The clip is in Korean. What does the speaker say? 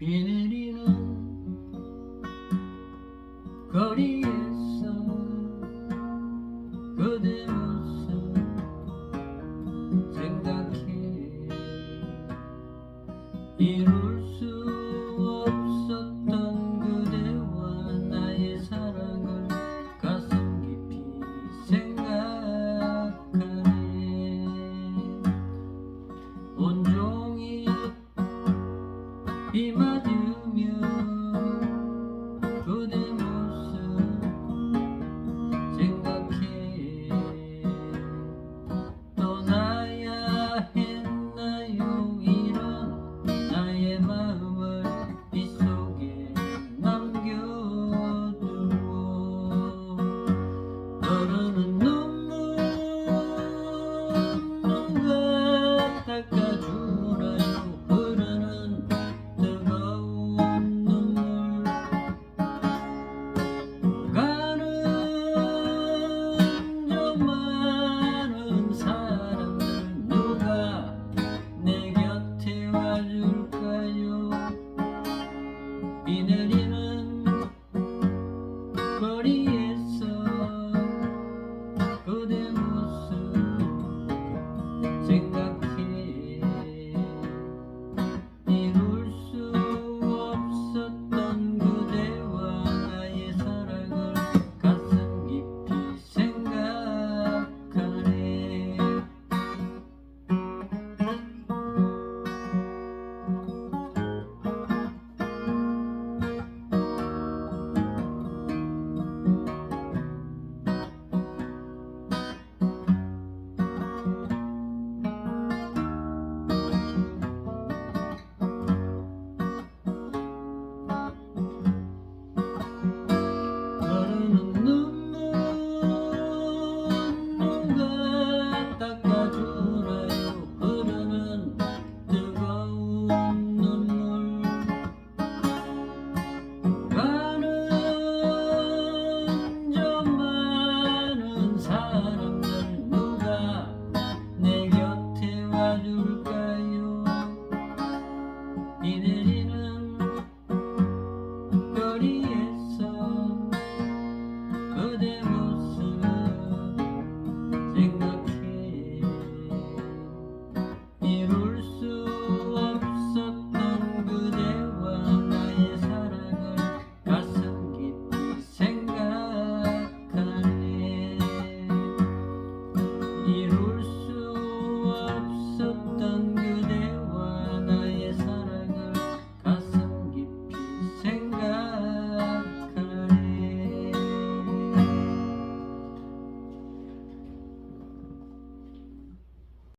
비 내리는 거리에서 그대 모습 생각해. 수 in 이내리는 거리에서 그대 모